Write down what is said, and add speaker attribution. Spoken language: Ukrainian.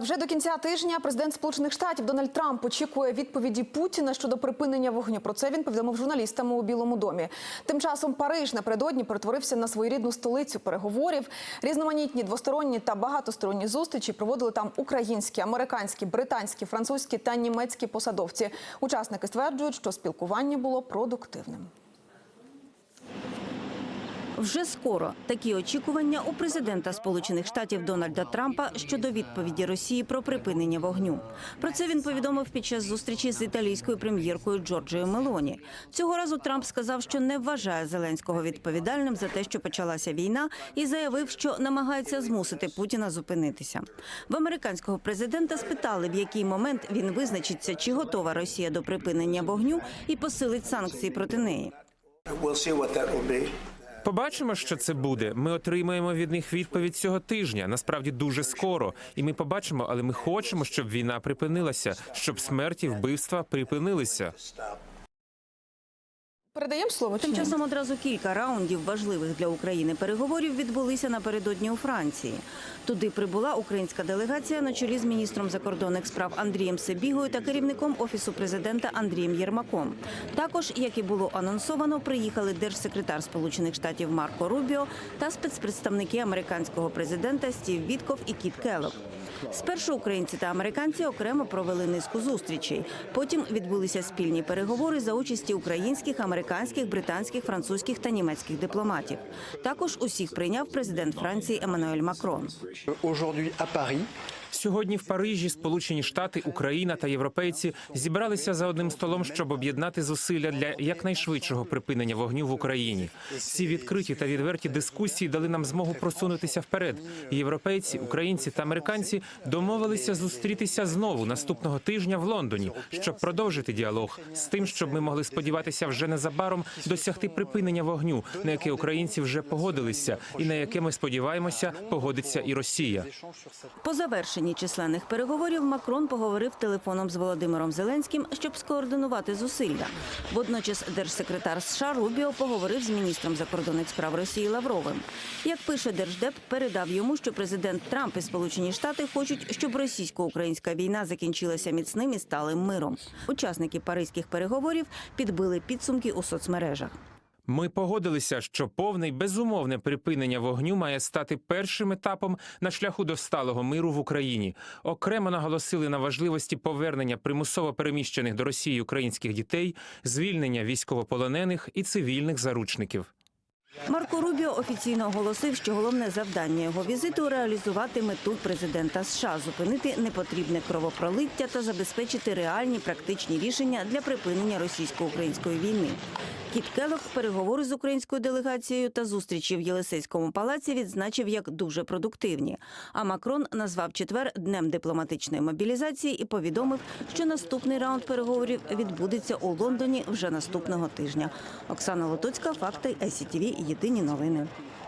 Speaker 1: Вже до кінця тижня президент Сполучених Штатів Дональд Трамп очікує відповіді Путіна щодо припинення вогню. Про це він повідомив журналістам у Білому домі. Тим часом Париж напередодні перетворився на своєрідну столицю переговорів. Різноманітні двосторонні та багатосторонні зустрічі проводили там українські, американські, британські, французькі та німецькі посадовці. Учасники стверджують, що спілкування було продуктивним.
Speaker 2: Вже скоро такі очікування у президента Сполучених Штатів Дональда Трампа щодо відповіді Росії про припинення вогню. Про це він повідомив під час зустрічі з італійською прем'єркою Джорджією Мелоні. Цього разу Трамп сказав, що не вважає Зеленського відповідальним за те, що почалася війна, і заявив, що намагається змусити Путіна зупинитися. В американського президента спитали, в який момент він визначиться, чи готова Росія до припинення вогню і посилить санкції проти неї.
Speaker 3: Побачимо, що це буде. Ми отримаємо від них відповідь цього тижня. Насправді дуже скоро. І ми побачимо, але ми хочемо, щоб війна припинилася, щоб смерті, вбивства припинилися.
Speaker 1: Передаємо слово.
Speaker 2: Тим часом одразу кілька раундів важливих для України переговорів відбулися напередодні у Франції. Туди прибула українська делегація на чолі з міністром закордонних справ Андрієм Себігою та керівником офісу президента Андрієм Єрмаком. Також, як і було анонсовано, приїхали держсекретар Сполучених Штатів Марко Рубіо та спецпредставники американського президента Стів Вітков і Кіт Келлог. Спершу українці та американці окремо провели низку зустрічей. Потім відбулися спільні переговори за участі українських, американських, британських, французьких та німецьких дипломатів. Також усіх прийняв президент Франції Еммануель Макрон.
Speaker 3: Сьогодні в Парижі Сполучені Штати, Україна та європейці зібралися за одним столом, щоб об'єднати зусилля для якнайшвидшого припинення вогню в Україні. Ці відкриті та відверті дискусії дали нам змогу просунутися вперед. Європейці, українці та американці домовилися зустрітися знову наступного тижня в Лондоні, щоб продовжити діалог з тим, щоб ми могли сподіватися вже незабаром досягти припинення вогню, на яке українці вже погодилися, і на яке ми сподіваємося погодиться і Росія.
Speaker 2: По завершенні численних переговорів Макрон поговорив телефоном з Володимиром Зеленським, щоб скоординувати зусилля. Водночас держсекретар США Рубіо поговорив з міністром закордонних справ Росії Лавровим. Як пише Держдеп, передав йому, що президент Трамп і Сполучені Штати хочуть, щоб російсько-українська війна закінчилася міцним і сталим миром. Учасники паризьких переговорів підбили підсумки у соцмережах.
Speaker 3: Ми погодилися, що повне й безумовне припинення вогню має стати першим етапом на шляху до сталого миру в Україні. Окремо наголосили на важливості повернення примусово переміщених до Росії українських дітей, звільнення військовополонених і цивільних заручників.
Speaker 2: Марко Рубіо офіційно оголосив, що головне завдання його візиту реалізувати мету президента США зупинити непотрібне кровопролиття та забезпечити реальні практичні рішення для припинення російсько-української війни. Кіт Келок переговори з українською делегацією та зустрічі в Єлисейському палаці відзначив як дуже продуктивні. А Макрон назвав четвер днем дипломатичної мобілізації і повідомив, що наступний раунд переговорів відбудеться у Лондоні вже наступного тижня. Оксана Лотоцька, факти ICTV, Єдині новини.